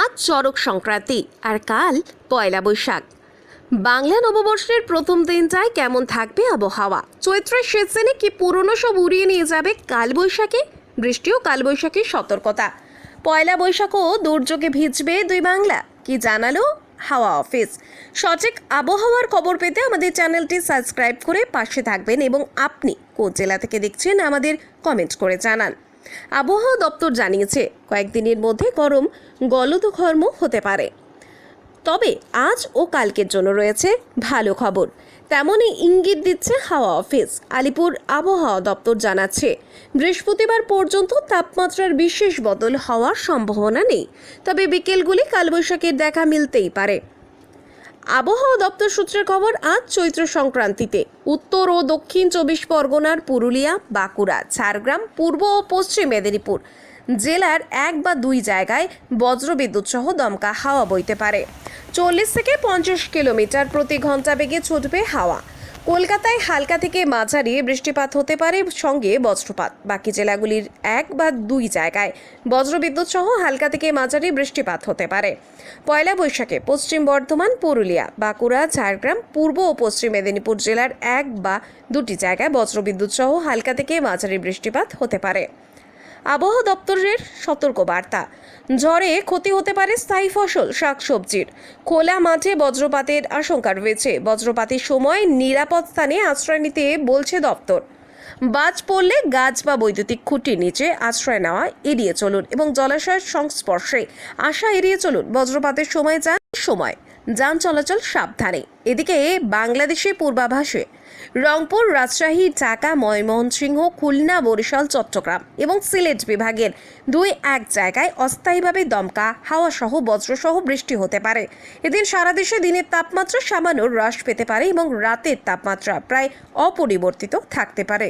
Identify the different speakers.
Speaker 1: আজ চড়ক সংক্রান্তি আর কাল পয়লা বৈশাখ। বাংলা নববর্ষের প্রথম দিনটায় কেমন থাকবে আবহাওয়া? চৈত্রের সিজনে কি পুরনো সব উড়িয়ে নিয়ে যাবে কালবৈশাখী বৃষ্টি ও কালবৈশাখীর সতর্কতা। পয়লা বৈশাখও দুর্যোগে ভিজবে দুই বাংলা। কি জানালো হাওয়া অফিস? সঠিক আবহাওয়ার খবর পেতে আমাদের চ্যানেলটি সাবস্ক্রাইব করে পাশে থাকবেন এবং আপনি কোন জেলা থেকে দেখছেন আমাদের কমেন্ট করে জানান। আবহাওয়া দপ্তর জানিয়েছে, কয়েকদিনের মধ্যে গরম গলদঘর্ম হতে পারে। তবে আজ ও কালকের জন্য রয়েছে ভালো খবর। তেমনই ইঙ্গিত দিচ্ছে হাওয়া অফিস। আলিপুর আবহাওয়া দপ্তর জানাচ্ছে, বৃহস্পতিবার পর্যন্ত তাপমাত্রার বিশেষ বদল হওয়ার সম্ভাবনা নেই। তবে বিকেলগুলি কালবৈশাখীর দেখা মিলতেই পারে। আবহাওয়া দপ্তর সূত্রের খবর, আজ চৈত্র সংক্রান্তিতে উত্তর ও দক্ষিণ চব্বিশ পরগনার পুরুলিয়া, বাঁকুড়া, ঝাড়গ্রাম, পূর্ব ও পশ্চিম মেদিনীপুর জেলার এক বা দুই জায়গায় বজ্রবিদ্যুৎ সহ দমকা হাওয়া বইতে পারে। চল্লিশ থেকে পঞ্চাশ কিলোমিটার প্রতি ঘণ্টা বেগে ছুটবে হাওয়া। কলকাতায় হালকা থেকে মাঝারি বৃষ্টিপাত হতে পারে, সঙ্গে বজ্রপাত। বাকি জেলাগুলির এক বা দুই জায়গায় বজ্রবিদ্যুৎ সহ হালকা থেকে মাঝারি বৃষ্টিপাত হতে পারে। পয়লা বৈশাখে পশ্চিম বর্ধমান, পুরুলিয়া, বাঁকুড়া, ঝাড়গ্রাম, পূর্ব ও পশ্চিম মেদিনীপুর জেলার এক বা দুটি জায়গায় বজ্রবিদ্যুৎ সহ হালকা থেকে মাঝারি বৃষ্টিপাত হতে পারে। আবহাওয়া দপ্তরের সতর্ক বার্তা ঝড়ে ক্ষতি হতে পারে স্থায়ী ফসল, শাকসবজির। খোলা মাঠে বজ্রপাতের আশঙ্কা রয়েছে। বজ্রপাতের সময় নিরাপদ স্থানে আশ্রয় নিতে বলছে দপ্তর। বাজ পড়লে গাছ বা বৈদ্যুতিক খুঁটির নিচে আশ্রয় নেওয়া এড়িয়ে চলুন এবং জলাশয়ের সংস্পর্শে আশা এড়িয়ে চলুন। বজ্রপাতের সময় যান সময়। যান চলাচল সাবধানে। এদিকে বাংলাদেশে পূর্বাভাসে, রংপুর, রাজশাহী, ঢাকা, ময়মনসিংহ, খুলনা, বরিশাল, চট্টগ্রাম এবং সিলেট বিভাগের দুই এক জায়গায় অস্থায়ীভাবে দমকা হাওয়া সহ বজ্রসহ বৃষ্টি হতে পারে। এদিন সারা দেশে দিনের তাপমাত্রা সামান্য হ্রাস পেতে পারে এবং রাতের তাপমাত্রা প্রায় অপরিবর্তিত থাকতে পারে।